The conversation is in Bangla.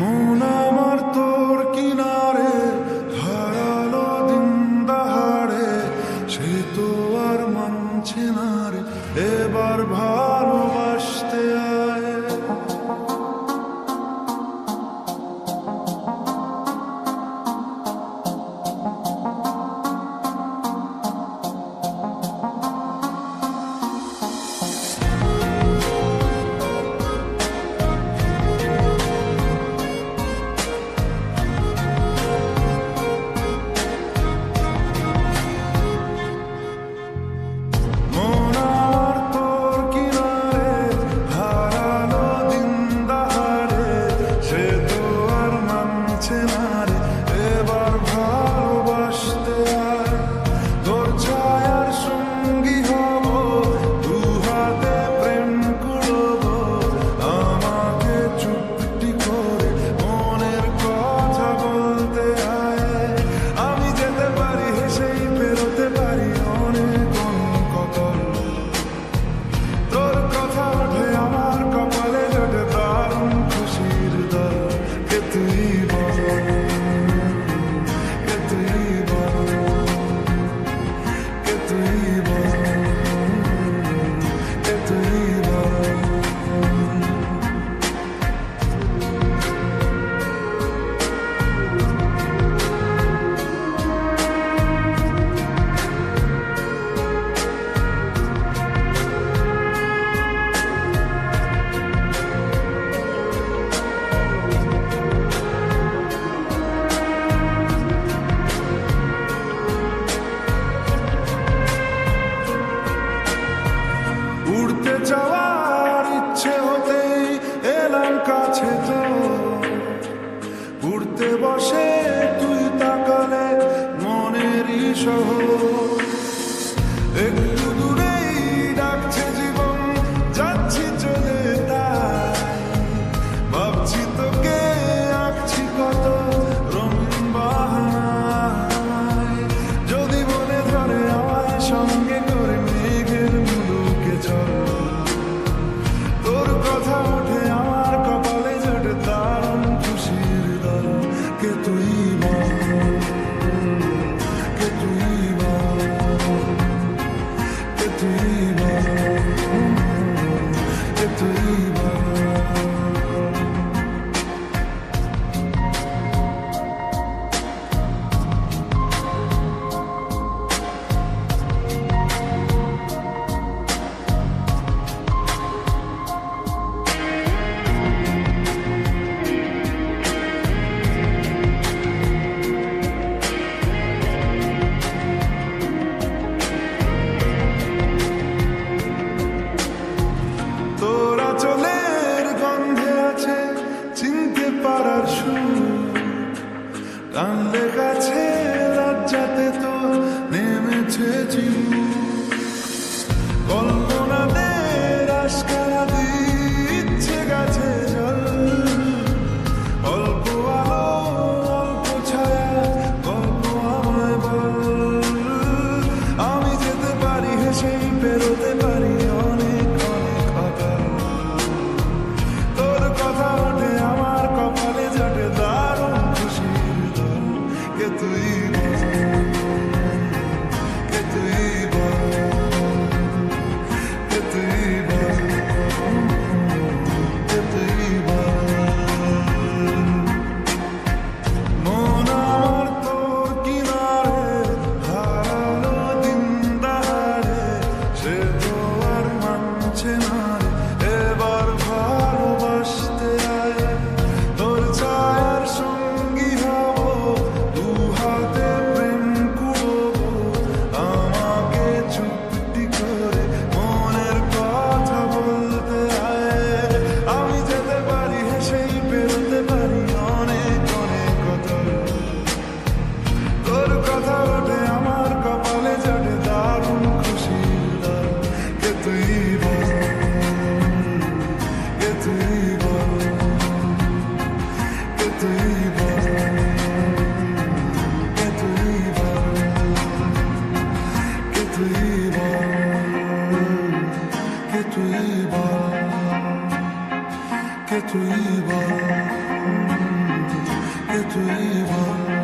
মন আমার তোর কিনারে হারালো দিন সে তো আর এবার ভার উড়তে যাওয়ার ইচ্ছে হতেই এলাম কাছে তো। উড়তে বসে তুই তাকালে মনেরই শহর protect you. que tú ibas, que tú ibas.